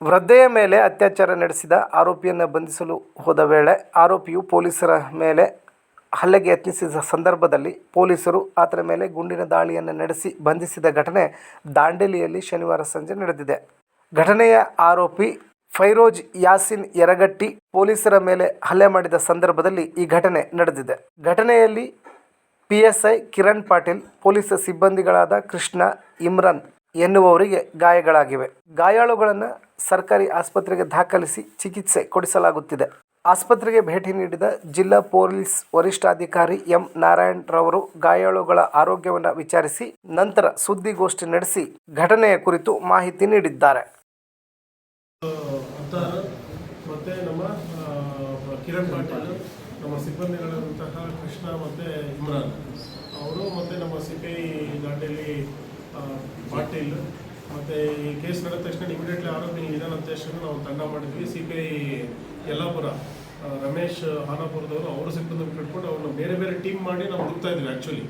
ವೃದ್ಧೆಯ ಮೇಲೆ ಅತ್ಯಾಚಾರ ನಡೆಸಿದ ಆರೋಪಿಯನ್ನು ಬಂಧಿಸಲು ಹೋದ ವೇಳೆ ಆರೋಪಿಯು ಪೊಲೀಸರ ಮೇಲೆ ಹಲ್ಲೆಗೆ ಯತ್ನಿಸಿದ ಸಂದರ್ಭದಲ್ಲಿ ಪೊಲೀಸರು ಆತನ ಮೇಲೆ ಗುಂಡಿನ ದಾಳಿಯನ್ನು ನಡೆಸಿ ಬಂಧಿಸಿದ ಘಟನೆ ದಾಂಡೇಲಿಯಲ್ಲಿ ಶನಿವಾರ ಸಂಜೆ ನಡೆದಿದೆ. ಘಟನೆಯ ಆರೋಪಿ ಫೈರೋಜ್ ಯಾಸಿನ್ ಯರಗಟ್ಟಿ ಪೊಲೀಸರ ಮೇಲೆ ಹಲ್ಲೆ ಮಾಡಿದ ಸಂದರ್ಭದಲ್ಲಿ ಈ ಘಟನೆ ನಡೆದಿದೆ. ಘಟನೆಯಲ್ಲಿ ಪಿಎಸ್ಐ ಕಿರಣ್ ಪಾಟೀಲ್, ಪೊಲೀಸ್ ಸಿಬ್ಬಂದಿಗಳಾದ ಕೃಷ್ಣ, ಇಮ್ರಾನ್ ಎನ್ನುವವರಿಗೆ ಗಾಯಗಳಾಗಿವೆ. ಗಾಯಾಳುಗಳನ್ನು ಸರ್ಕಾರಿ ಆಸ್ಪತ್ರೆಗೆ ದಾಖಲಿಸಿ ಚಿಕಿತ್ಸೆ ಕೊಡಿಸಲಾಗುತ್ತಿದೆ. ಆಸ್ಪತ್ರೆಗೆ ಭೇಟಿ ನೀಡಿದ ಜಿಲ್ಲಾ ಪೊಲೀಸ್ ವರಿಷ್ಠಾಧಿಕಾರಿ ಎಂ ನಾರಾಯಣ್ ರವರು ಗಾಯಾಳುಗಳ ಆರೋಗ್ಯವನ್ನು ವಿಚಾರಿಸಿ ನಂತರ ಸುದ್ದಿಗೋಷ್ಠಿ ನಡೆಸಿ ಘಟನೆಯ ಕುರಿತು ಮಾಹಿತಿ ನೀಡಿದ್ದಾರೆ. ನಮ್ಮ ಸಿಬ್ಬಂದಿಗಳಾದಂತಹ ಕೃಷ್ಣ ಮತ್ತು ಇಮ್ರಾನ್. ಅವರು ಮತ್ತು ನಮ್ಮ ಸಿಪಿಐ ದಾಂಡೇಲಿ ಪಾಟೀಲ್ ಮತ್ತು ಈ ಕೇಸ್ ನಡೆದ ತಕ್ಷಣ ಇಮಿಡಿಯೇಟ್ಲಿ ಆರೋಪಿ ನಿಧಾನ ತಕ್ಷಣ ನಾವು ತಂಡ ಮಾಡಿದ್ವಿ. C B I Yellapur Ramesh ಹಾನಾಪುರದವರು ಅವರು ಸಿಬ್ಬಂದಿ ಕಟ್ಕೊಂಡು ಅವ್ರನ್ನ ಬೇರೆ ಬೇರೆ ಟೀಮ್ ಮಾಡಿ ನಾವು ಹುಡುಕ್ತಾ ಇದ್ವಿ ಆ್ಯಕ್ಚುಲಿ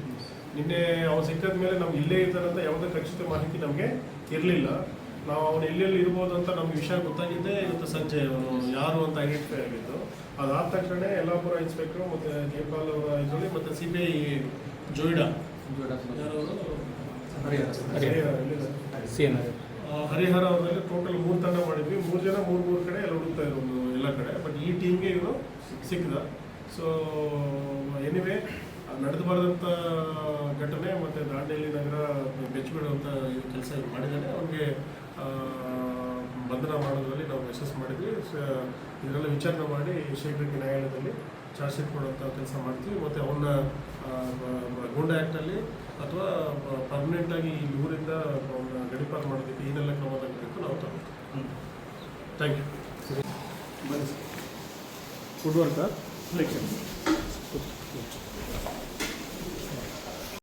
ನಿನ್ನೆ ಅವ್ರು ಸಿಕ್ಕಿದ ಮೇಲೆ ನಮ್ಗೆ ಇಲ್ಲೇ ಇದ್ದಾರಂತ ಅಂತ ಯಾವುದೇ ಖಚಿತ ಮಾಹಿತಿ ನಮಗೆ ಇರಲಿಲ್ಲ. ನಾವು ಅವನು ಎಲ್ಲೆಲ್ಲಿ ಇರ್ಬೋದು ಅಂತ ನಮ್ಗೆ ವಿಷಯ ಗೊತ್ತಾಗಿದ್ದೆ ಇವತ್ತು ಸಂಜೆ ಅವನು ಯಾರು ಅಂತ ಐಡೆಂಟಿಫೈ ಆಗಿದ್ದು. ಅದಾದ ತಕ್ಷಣ ಯಲ್ಲಾಪುರ ಇನ್ಸ್ಪೆಕ್ಟ್ರು ಮತ್ತು ಜಯಪಾಲ್ ಅವರ ಇದರಲ್ಲಿ ಮತ್ತು ಸಿ ಬಿ ಐ ಜೋಯ್ಡಾ. ಯಾರು? ಹರಿಹರ, ಅವರಲ್ಲಿ ಟೋಟಲ್ ಮೂರು ತಂಡ ಮಾಡಿದ್ವಿ. ಮೂರು ಜನ ಮೂರು ಮೂರು ಕಡೆ ಎಲ್ಲ ಹುಡುಕ್ತಾ ಒಂದು ಎಲ್ಲ ಕಡೆ. ಬಟ್ ಈ ಟೀಮ್ಗೆ ಇವನು ಸಿಕ್ಕಿದ. ಸೊ ಎನಿವೆ ನಡೆದು ಬರೆದಂಥ ಘಟನೆ ಮತ್ತು ದಾಂಡೇಲಿ ನಗರ ಬೆಚ್ಚಿಬಿಡುವಂಥ ಕೆಲಸ ಇದು ಮಾಡಿದ್ದಾನೆ ಅವನಿಗೆ ಬಂಧನ ಮಾಡೋದ್ರಲ್ಲಿ ನಾವು ಯಶಸ್ಸು ಮಾಡಿದ್ವಿ. ಇದರೆಲ್ಲ ವಿಚಾರಣೆ ಮಾಡಿ ಶೀಘ್ರಕ್ಕೆ ನ್ಯಾಯಾಲಯದಲ್ಲಿ ಚಾರ್ಜ್ ಶೀಟ್ ಕೊಡುವಂಥ ಕೆಲಸ ಮಾಡ್ತೀವಿ. ಮತ್ತು ಅವನ್ನ ಗೂಂಡ ಆ್ಯಕ್ಟಲ್ಲಿ ಅಥವಾ ಪರ್ಮನೆಂಟಾಗಿ ಈ ಊರಿಂದ ಗಡಿಪಾರು ಮಾಡೋದಕ್ಕೆ ಏನೆಲ್ಲ ಕ್ರಮ ತಗೋಬೇಕು ನಾವು ತಗೋತೀವಿ. ಥ್ಯಾಂಕ್ ಯು ಬನ್ನಿ ಫುಡ್ ವರ್ಕಾ